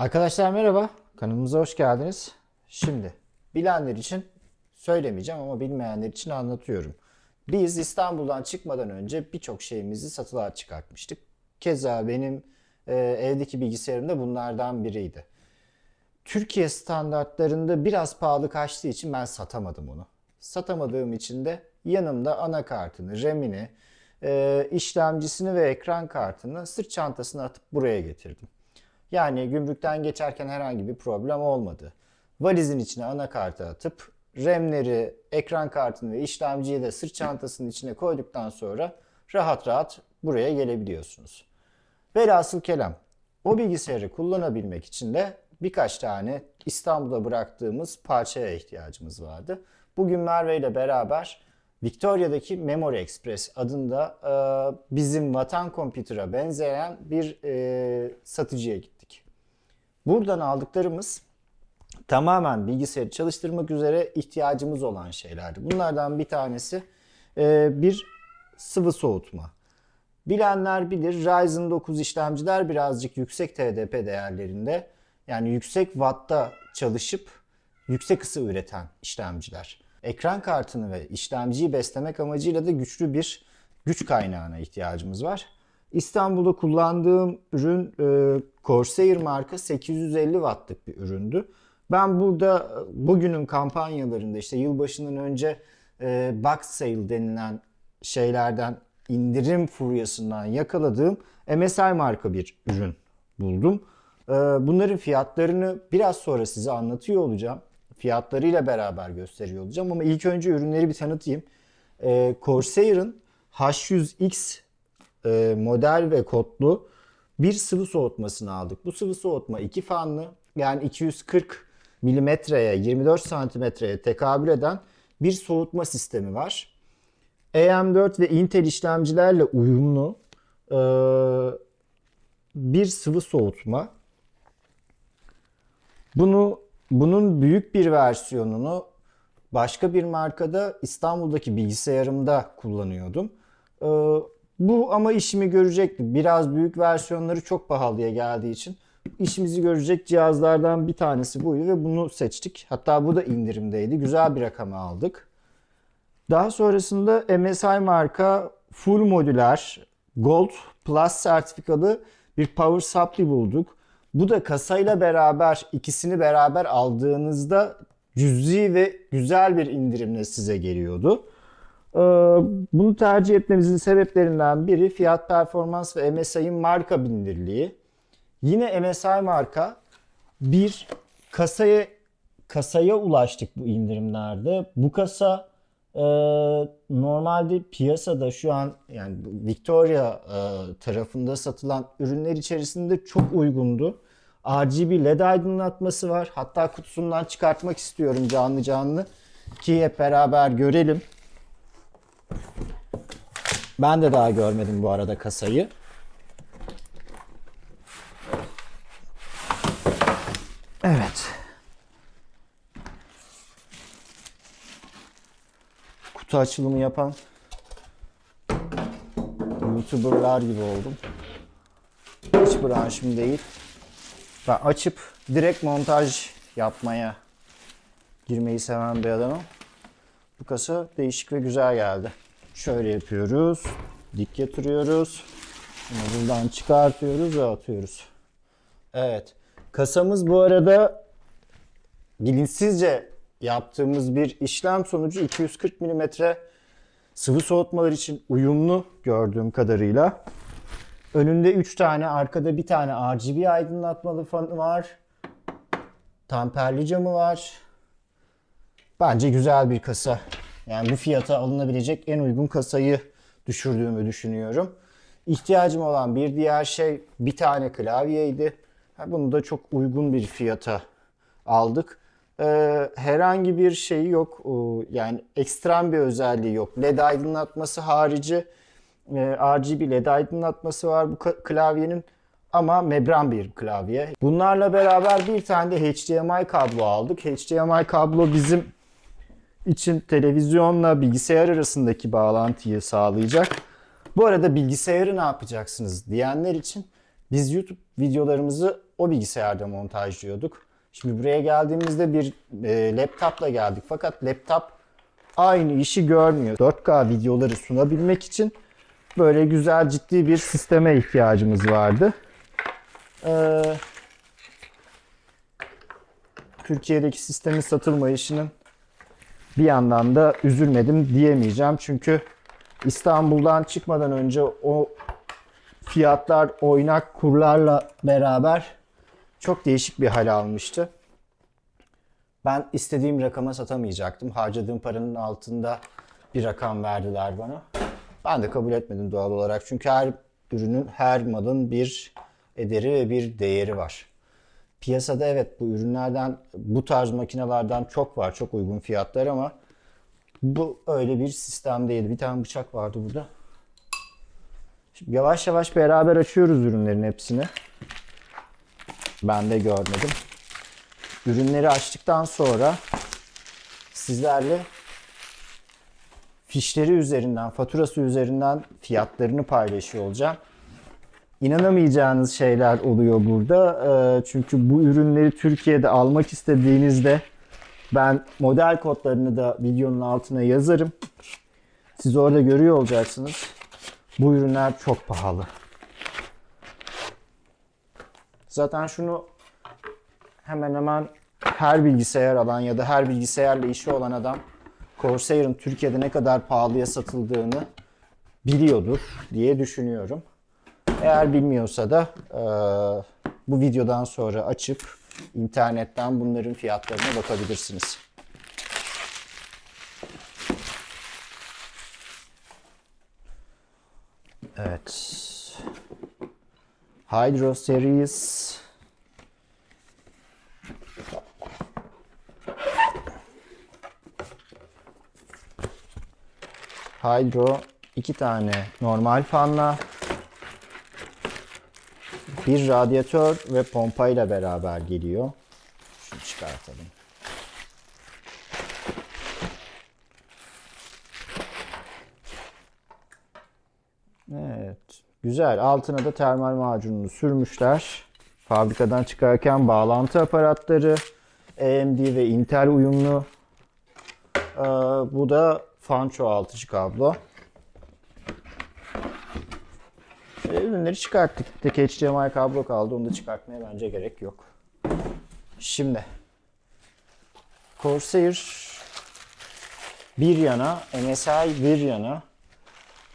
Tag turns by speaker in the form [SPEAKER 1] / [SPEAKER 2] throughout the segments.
[SPEAKER 1] Arkadaşlar merhaba. Kanalımıza hoş geldiniz. Şimdi bilenler için söylemeyeceğim ama bilmeyenler için anlatıyorum. Biz İstanbul'dan çıkmadan önce birçok şeyimizi satılığa çıkartmıştık. Keza benim e, evdeki bilgisayarım da bunlardan biriydi. Türkiye standartlarında biraz pahalı kaçtığı için ben satamadım onu. Satamadığım için de yanımda anakartını, RAM'ini, e, işlemcisini ve ekran kartını sırt çantasına atıp buraya getirdim. Yani gümrükten geçerken herhangi bir problem olmadı. Valizin içine anakartı atıp RAM'leri, ekran kartını ve işlemciyi de sırt çantasının içine koyduktan sonra rahat rahat buraya gelebiliyorsunuz. Velhasıl kelam o bilgisayarı kullanabilmek için de birkaç tane İstanbul'da bıraktığımız parçaya ihtiyacımız vardı. Bugün Merve ile beraber Victoria'daki Memory Express adında bizim Vatan Computer'a benzeyen bir satıcıya gittik. Buradan aldıklarımız tamamen bilgisayarı çalıştırmak üzere ihtiyacımız olan şeylerdi. Bunlardan bir tanesi e, bir sıvı soğutma. Bilenler bilir Ryzen 9 işlemciler birazcık yüksek TDP değerlerinde yani yüksek wattta çalışıp yüksek ısı üreten işlemciler. Ekran kartını ve işlemciyi beslemek amacıyla da güçlü bir güç kaynağına ihtiyacımız var. İstanbul'da kullandığım ürün e, Corsair marka 850 wattlık bir üründü. Ben burada e, bugünün kampanyalarında işte yılbaşından önce e, box sale denilen şeylerden indirim furyasından yakaladığım MSI marka bir ürün buldum. E, bunların fiyatlarını biraz sonra size anlatıyor olacağım. Fiyatlarıyla beraber gösteriyor olacağım ama ilk önce ürünleri bir tanıtayım. E, Corsair'ın H100X e, model ve kodlu bir sıvı soğutmasını aldık. Bu sıvı soğutma iki fanlı yani 240 milimetreye 24 santimetreye tekabül eden bir soğutma sistemi var. AM4 ve Intel işlemcilerle uyumlu e, bir sıvı soğutma. Bunu bunun büyük bir versiyonunu başka bir markada İstanbul'daki bilgisayarımda kullanıyordum. Ee, bu ama işimi görecekti. Biraz büyük versiyonları çok pahalıya geldiği için işimizi görecek cihazlardan bir tanesi buydu ve bunu seçtik. Hatta bu da indirimdeydi. Güzel bir rakama aldık. Daha sonrasında MSI marka full modüler Gold Plus sertifikalı bir power supply bulduk. Bu da kasayla beraber ikisini beraber aldığınızda cüzi ve güzel bir indirimle size geliyordu. Ee, Bunu tercih etmemizin sebeplerinden biri fiyat performans ve MSI'ın marka bilinirliği. Yine MSI marka bir kasaya kasaya ulaştık bu indirimlerde. Bu kasa e, normalde piyasada şu an yani Victoria e, tarafında satılan ürünler içerisinde çok uygundu. RGB LED aydınlatması var. Hatta kutusundan çıkartmak istiyorum canlı canlı ki hep beraber görelim. Ben de daha görmedim bu arada kasayı. Evet. Kutu açılımı yapan YouTuber'lar gibi oldum. Hiç branşım değil. Ben açıp direkt montaj yapmaya girmeyi seven bir adamım. Bu kasa değişik ve güzel geldi. Şöyle yapıyoruz. Dik yatırıyoruz. Bunu buradan çıkartıyoruz ve atıyoruz. Evet. Kasamız bu arada bilinçsizce yaptığımız bir işlem sonucu 240 mm sıvı soğutmalar için uyumlu gördüğüm kadarıyla. Önünde 3 tane, arkada bir tane RGB aydınlatmalı fanı var. Tamperli camı var. Bence güzel bir kasa. Yani bu fiyata alınabilecek en uygun kasayı düşürdüğümü düşünüyorum. İhtiyacım olan bir diğer şey bir tane klavyeydi. Bunu da çok uygun bir fiyata aldık. Ee, herhangi bir şeyi yok. Yani ekstrem bir özelliği yok. LED aydınlatması harici e, RGB LED aydınlatması var bu klavyenin ama membran bir klavye. Bunlarla beraber bir tane de HDMI kablo aldık. HDMI kablo bizim için televizyonla bilgisayar arasındaki bağlantıyı sağlayacak. Bu arada bilgisayarı ne yapacaksınız diyenler için biz YouTube videolarımızı o bilgisayarda montajlıyorduk. Şimdi buraya geldiğimizde bir e, laptopla geldik. Fakat laptop aynı işi görmüyor. 4K videoları sunabilmek için böyle güzel ciddi bir sisteme ihtiyacımız vardı. Ee, Türkiye'deki sistemin satılmayışının bir yandan da üzülmedim diyemeyeceğim. Çünkü İstanbul'dan çıkmadan önce o fiyatlar oynak kurlarla beraber çok değişik bir hal almıştı. Ben istediğim rakama satamayacaktım. Harcadığım paranın altında bir rakam verdiler bana. Ben de kabul etmedim doğal olarak. Çünkü her ürünün, her malın bir ederi ve bir değeri var. Piyasada evet bu ürünlerden, bu tarz makinelerden çok var, çok uygun fiyatlar ama bu öyle bir sistem değildi. Bir tane bıçak vardı burada. Şimdi yavaş yavaş beraber açıyoruz ürünlerin hepsini. Ben de görmedim. Ürünleri açtıktan sonra sizlerle fişleri üzerinden, faturası üzerinden fiyatlarını paylaşıyor olacağım. İnanamayacağınız şeyler oluyor burada. Ee, Çünkü bu ürünleri Türkiye'de almak istediğinizde ben model kodlarını da videonun altına yazarım. Siz orada görüyor olacaksınız. Bu ürünler çok pahalı. Zaten şunu hemen hemen her bilgisayar alan ya da her bilgisayarla işi olan adam Corsair'ın Türkiye'de ne kadar pahalıya satıldığını biliyordur diye düşünüyorum. Eğer bilmiyorsa da eee, bu videodan sonra açıp internetten bunların fiyatlarına bakabilirsiniz. Evet. Hydro Series Hydro iki tane normal fanla bir radyatör ve pompayla beraber geliyor. Şunu çıkartalım. Evet. Güzel. Altına da termal macununu sürmüşler. Fabrikadan çıkarken bağlantı aparatları AMD ve Intel uyumlu. Ee, bu da fan çoğaltıcı kablo. Şöyle ürünleri çıkarttık. Tek HDMI kablo kaldı. Onu da çıkartmaya bence gerek yok. Şimdi Corsair bir yana, MSI bir yana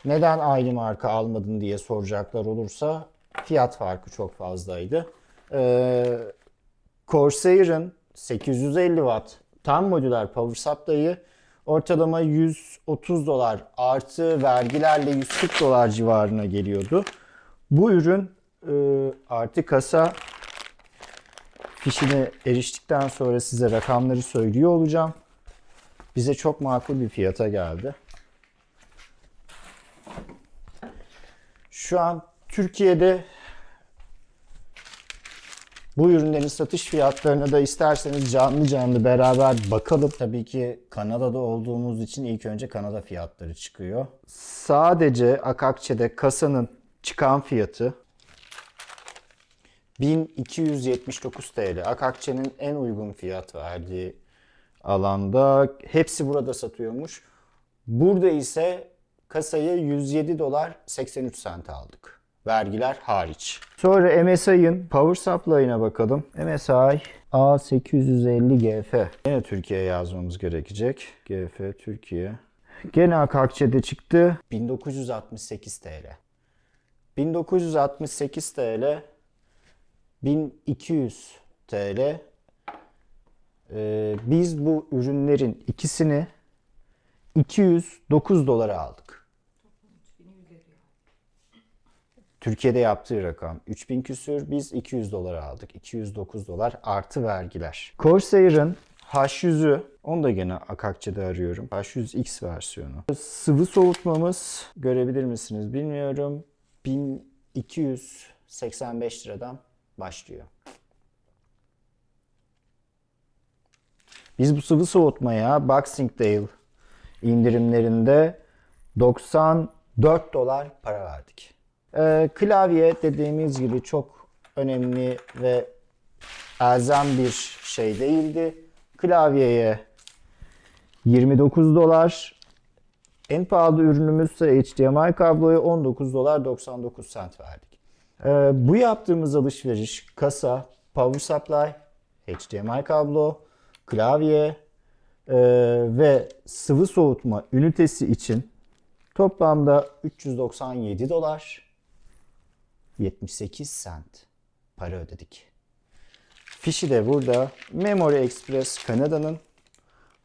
[SPEAKER 1] neden aynı marka almadın diye soracaklar olursa fiyat farkı çok fazlaydı. Ee, Corsair'ın 850 watt tam modüler power supply'ı ortalama 130 dolar artı vergilerle 140 dolar civarına geliyordu. Bu ürün e, artı kasa fişine eriştikten sonra size rakamları söylüyor olacağım. Bize çok makul bir fiyata geldi. Şu an Türkiye'de bu ürünlerin satış fiyatlarına da isterseniz canlı canlı beraber bakalım. Tabii ki Kanada'da olduğumuz için ilk önce Kanada fiyatları çıkıyor. Sadece Akakçe'de kasanın çıkan fiyatı 1279 TL. Akakçe'nin en uygun fiyat verdiği alanda. Hepsi burada satıyormuş. Burada ise kasayı 107 dolar 83 sent aldık. Vergiler hariç. Sonra MSI'ın Power Supply'ına bakalım. MSI A850GF. Yine Türkiye yazmamız gerekecek. GF Türkiye. Gene Akakçe'de çıktı. 1968 TL. 1968 TL 1200 TL. Ee, biz bu ürünlerin ikisini 209 dolara aldık. Türkiye'de yaptığı rakam 3000 küsür, biz 200 dolara aldık. 209 dolar artı vergiler. Corsair'ın H100'ü, onu da gene Akakçe'de arıyorum. H100X versiyonu. Sıvı soğutmamız görebilir misiniz bilmiyorum. 1285 liradan başlıyor. Biz bu sıvı soğutmaya Boxing Day indirimlerinde 94 dolar para verdik. Ee, klavye dediğimiz gibi çok önemli ve elzem bir şey değildi. Klavyeye 29 dolar. En pahalı ürünümüz ise HDMI kabloya 19 dolar 99 cent verdik. Ee, bu yaptığımız alışveriş kasa, power supply, HDMI kablo, klavye e, ve sıvı soğutma ünitesi için toplamda 397 dolar 78 cent para ödedik. Fişi de burada Memory Express Kanada'nın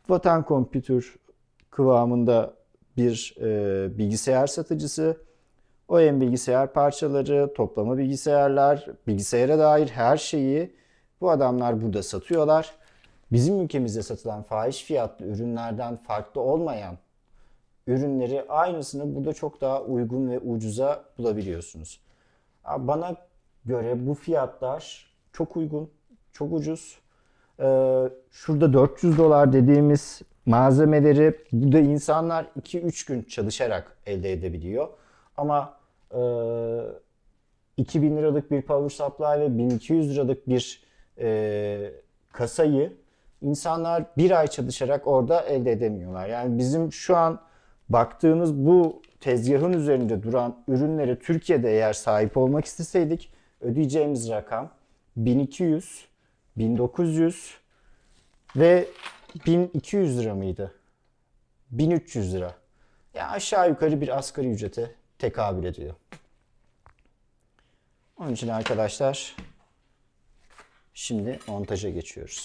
[SPEAKER 1] Vatan Computer kıvamında bir e, bilgisayar satıcısı. OEM bilgisayar parçaları, toplama bilgisayarlar, bilgisayara dair her şeyi bu adamlar burada satıyorlar. Bizim ülkemizde satılan fahiş fiyatlı ürünlerden farklı olmayan ürünleri aynısını burada çok daha uygun ve ucuza bulabiliyorsunuz. Bana göre bu fiyatlar çok uygun, çok ucuz. Ee, şurada 400 dolar dediğimiz malzemeleri burada insanlar 2-3 gün çalışarak elde edebiliyor. Ama e, 2000 liralık bir power supply ve 1200 liralık bir e, kasayı insanlar bir ay çalışarak orada elde edemiyorlar. Yani bizim şu an baktığımız bu tezgahın üzerinde duran ürünlere Türkiye'de eğer sahip olmak isteseydik ödeyeceğimiz rakam 1200, 1900 ve 1200 lira mıydı? 1300 lira. Ya aşağı yukarı bir asgari ücrete tekabül ediyor. Onun için arkadaşlar şimdi montaja geçiyoruz.